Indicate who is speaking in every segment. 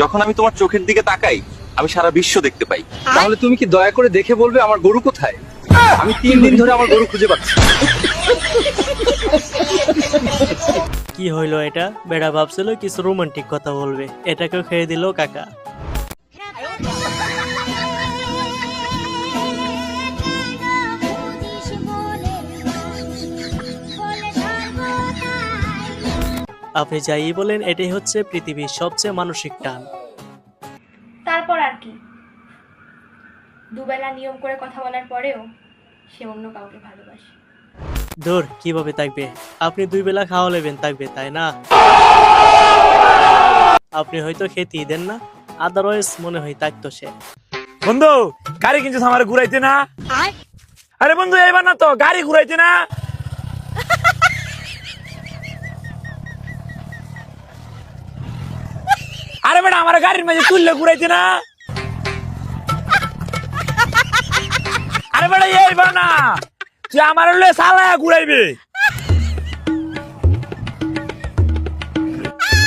Speaker 1: যখন আমি তোমার চোখের দিকে তাকাই আমি সারা বিশ্ব দেখতে পাই।
Speaker 2: তাহলে তুমি কি দয়া করে দেখে বলবে আমার গরু কোথায়? আমি তিন দিন ধরে আমার গরু খুঁজে পাচ্ছি।
Speaker 3: কি হইল এটা? বেড়া ভাবছিল কিছু রোমান্টিক কথা বলবে। এটাকেও খেয়ে দিল কাকা। আপনি যাই বলেন এটাই হচ্ছে পৃথিবীর সবচেয়ে মানসিক টান।
Speaker 4: তারপর আর কি? দুবেলা নিয়ম করে কথা বলার পরেও সে অন্য কাউকে ভালোবাসে।
Speaker 3: ধর কীভাবে থাকবে? আপনি দুই বেলা খাওয়া নেবেন থাকবে তাই না? আপনি হয়তো খেতেই দেন না আদারওয়াইজ মনে হয় থাকতো সে।
Speaker 5: বন্ধু গাড়ি কিন্তু আমার ঘুরাইতে না। আরে বন্ধু এবার না তো গাড়ি ঘুরাইতে না। আরে বেটা আমার গাড়ির মাঝে তুললে ঘুরাইতে না? আরে বেটা এইবার না। তুই আমার হলে সালায়া ঘুরাইবে।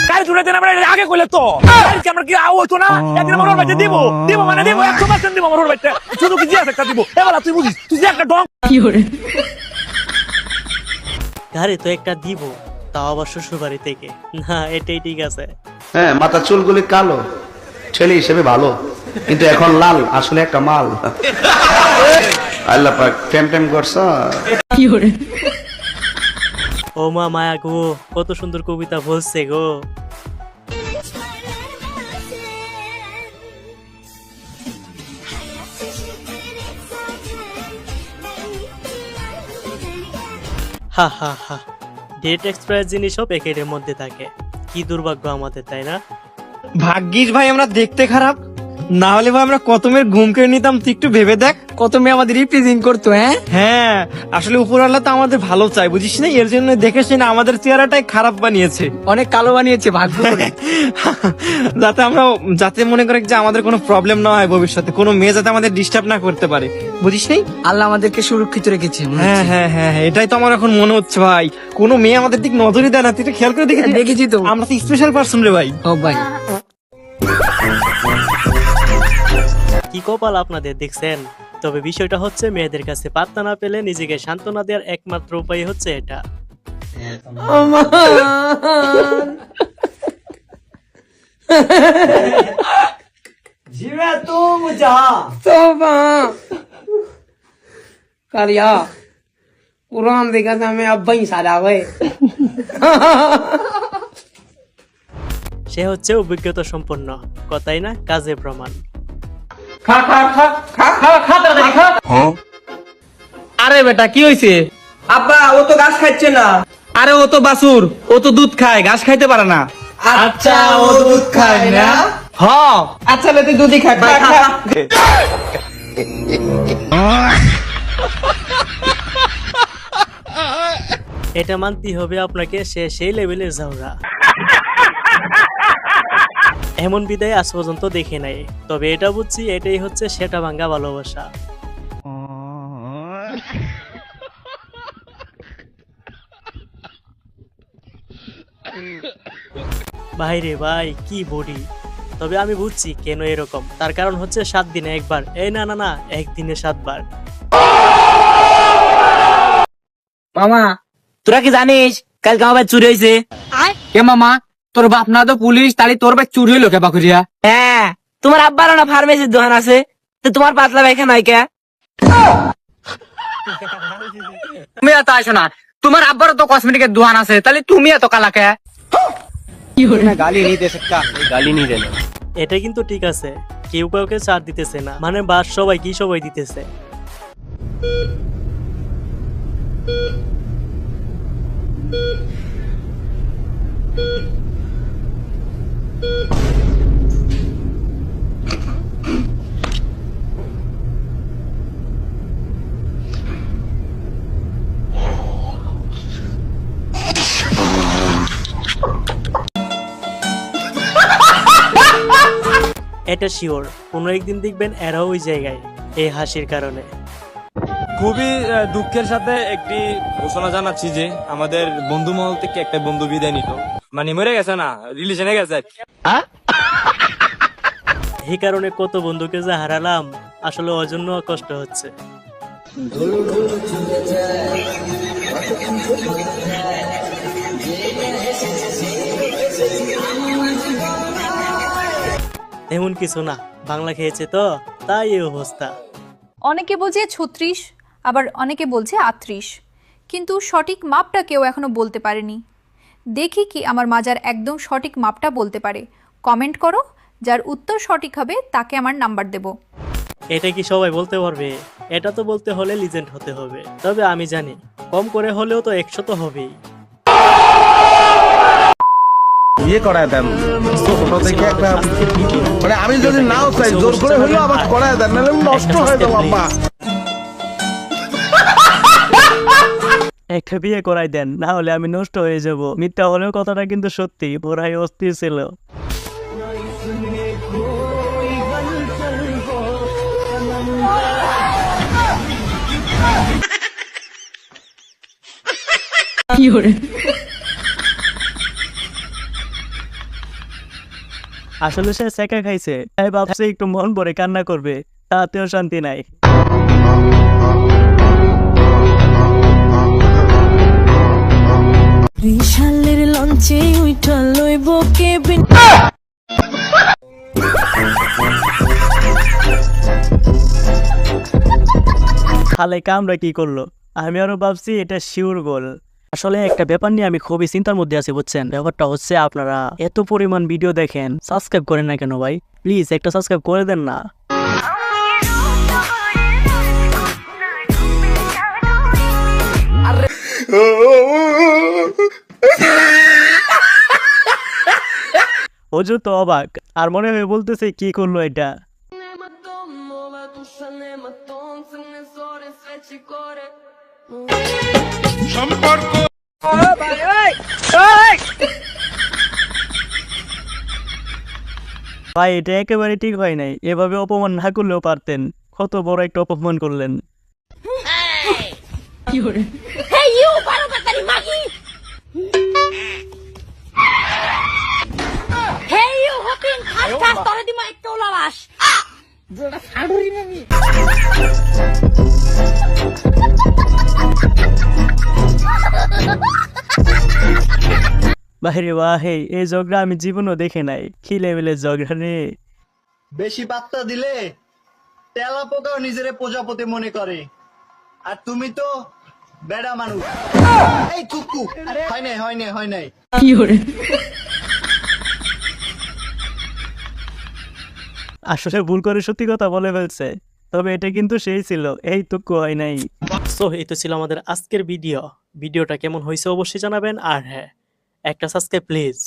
Speaker 5: গাড়ি ঘুরাইতে না বেটা, আগে কইলে তো। গাড়ি আমার কি আও হইতো না? একদিন আমার বাড়িতে দিব দিব মানে দিব একশো পার্সেন্ট দিব আমার বাড়িতে শুধু কি জিজ্ঞাসা একটা দিব। এবার তুই বুঝিস তুই যে একটা ডং।
Speaker 3: গাড়ি তো একটা দিব তাও আবার শ্বশুর বাড়ি থেকে। না এটাই ঠিক আছে।
Speaker 6: হ্যাঁ মাথা চুলগুলি কালো। ছেলে হিসেবে ভালো। কিন্তু এখন লাল আসলে একটা মাল। আল্লাহ পাক টেম টেম করছ?
Speaker 3: ও মা মায়া গো কত সুন্দর কবিতা বলছে গো। হা হা হা। ডেট এক্সপ্রেস জিনিসও প্যাকেটের মধ্যে থাকে। কি দুর্ভাগ্য আমাদের তাই না?
Speaker 7: ভাগ্যিস ভাই আমরা দেখতে খারাপ। না হলে ভাই আমরা কত মেয়ের ঘুম কেড়ে নিতাম তুই একটু ভেবে দেখ।
Speaker 8: কত মেয়ে আমাদের রিপ্রেজেন্ট করতো হ্যাঁ?
Speaker 7: হ্যাঁ আসলে উপরওয়ালা তো আমাদের ভালো চাই বুঝিস না? এর জন্য দেখে শুনে আমাদের চেহারাটাই খারাপ বানিয়েছে।
Speaker 8: অনেক কালো বানিয়েছে ভাগ্য করে।
Speaker 7: যাতে আমরা যাতে মনে করে যে আমাদের কোনো প্রবলেম না হয় ভবিষ্যতে কোনো মেয়ে যাতে আমাদের ডিস্টার্ব না করতে পারে। বুঝিস নেই
Speaker 8: আল্লাহ আমাদেরকে সুরক্ষিত রেখেছে মনে
Speaker 7: হ্যাঁ
Speaker 8: হচ্ছে।
Speaker 7: হ্যাঁ হ্যাঁ হ্যাঁ, এটাই তো আমার এখন মনে হচ্ছে ভাই। কোনো মেয়ে আমাদের দিক নজরই দেয় না তুই খেয়াল করে দেখেছিস
Speaker 8: হ্যাঁ, দেখেছি তো।
Speaker 7: আমরা তো স্পেশাল পার্সন রে ভাই।
Speaker 8: ও ভাই।
Speaker 3: কি কপাল আপনাদের দেখছেন? তবে বিষয়টা হচ্ছে মেয়েদের কাছে পাত্তা না পেলে নিজেকে সান্ত্বনা দেওয়ার একমাত্র উপায় হচ্ছে এটা। সে হচ্ছে অভিজ্ঞতা সম্পন্ন কথাই না কাজে প্রমাণ।
Speaker 7: আরে বেটা কি হয়েছে
Speaker 8: আব্বা ও তো গাছ খাচ্ছে না।
Speaker 7: আরে ও তো বাসুর ও তো দুধ খায় ঘাস খাইতে পারে না।
Speaker 8: আচ্ছা ও দুধ খায় না?
Speaker 7: হ।
Speaker 8: আচ্ছা তুই দুধই খা খা, খা।
Speaker 3: এটা মানতেই হবে আপনাকে সে সেই লেভেলের ঝাউরা এমন বিদায় আজ পর্যন্ত দেখে নাই। তবে এটা বুঝছি এটাই হচ্ছে সেটা ভাঙ্গা ভালোবাসা। ভাই রে ভাই কি বডি। তবে আমি বুঝছি কেন এরকম। তার কারণ হচ্ছে সাত দিনে একবার। এই না না না একদিনে সাতবার।
Speaker 8: মামা
Speaker 9: তোরা কি জানিস? কালকে আমার চুরি হয়েছে।
Speaker 8: কে মামা? তোর বাপ না তো পুলিশ তাহলে তোর ভাই চুরি হইল কে বাকুরিয়া?
Speaker 9: হ্যাঁ তোমার আব্বার না ফার্মেসির দোকান আছে তো তোমার পাতলা পায়খানা হয় কে?
Speaker 8: তুমি এত আসো না তোমার আব্বারও তো কসমেটিকের দোকান আছে তাহলে তুমি এত কালা কে?
Speaker 3: এটা কিন্তু ঠিক আছে কেউ কাউকে ছাড় দিতেছে না মানে বাস সবাই কি সবাই দিতেছে? এটা শিওর কোনো একদিন দেখবেন এরাও ওই জায়গায় এই হাসির কারণে।
Speaker 5: খুবই দুঃখের সাথে একটি ঘোষণা জানাচ্ছি যে আমাদের বন্ধু মহল থেকে একটা বন্ধু বিদায় নিত মানে মরে গেছে না রিলেশনে গেছে।
Speaker 10: এই কারণে কত বন্ধুকে যে হারালাম আসলে অজন্য কষ্ট হচ্ছে। এমন কিছু না বাংলা খেয়েছে তো তাই এই অবস্থা।
Speaker 11: অনেকে বলছে ছত্রিশ আবার অনেকে বলছে আটত্রিশ। কিন্তু সঠিক মাপটা কেউ এখনও বলতে পারেনি। দেখি কি আমার মাজার একদম সঠিক মাপটা বলতে পারে। কমেন্ট করো যার উত্তর সঠিক হবে তাকে আমার নাম্বার দেব।
Speaker 10: এটা কি সবাই বলতে পারবে? এটা তো বলতে হলে লিজেন্ড হতে হবে। তবে আমি জানি কম করে হলেও তো একশো তো হবেই।
Speaker 6: বিয়ে করায় দেন। ছোট থেকে একটা মানে আমি যদি নাও চাই জোর করে হলেও আমার করায় দেন নাহলে নষ্ট হয়ে যাব আব্বা
Speaker 10: একটা বিয়ে করাই দেন না হলে আমি নষ্ট হয়ে যাব। মিথ্যা হলেও কথাটা কিন্তু সত্যি ওরাই অস্থির ছিল। আসলে সে সেকা খাইছে। তাই ভাবছে একটু মন ভরে কান্না করবে তাতেও শান্তি নাই।
Speaker 12: বিশালের লঞ্চে উইঠা লইব কেবিন।
Speaker 10: খালে কামরা কি করল? আমি আরও ভাবছি এটা শিওর গোল। আসলে একটা ব্যাপার নিয়ে আমি খুবই চিন্তার মধ্যে আছি বুঝছেন? ব্যাপারটা হচ্ছে আপনারা এত পরিমাণ ভিডিও দেখেন সাবস্ক্রাইব করেন না কেন ভাই? প্লিজ একটা সাবস্ক্রাইব করে দেন না। ওজু তো অবাক আর মনে হয় বলতেছে কি করল এটা? ভাই এটা একেবারে ঠিক হয় নাই। এভাবে অপমান না করলেও পারতেন। কত বড় একটা অপমান করলেন। বাইরে বাহে এই ঝগড়া আমি জীবনও দেখে নাই। কি লেভেলের ঝগড়া রে?
Speaker 2: বেশি পাত্তা দিলে তেলা পোকাও নিজের প্রজাপতি মনে করে। আর তুমি তো বেড়া মানুষ। এই থুকু হয় নাই হয় নাই হয় নাই।
Speaker 10: আসলে ভুল করে সত্যি কথা বলে ফেলছে তবে এটা কিন্তু সেই ছিল এই তো হয় নাই। সো এই তো ছিল আমাদের আজকের ভিডিও ভিডিওটা কেমন হয়েছে অবশ্যই জানাবেন। আর হ্যাঁ একটা সাবস্ক্রাইব প্লিজ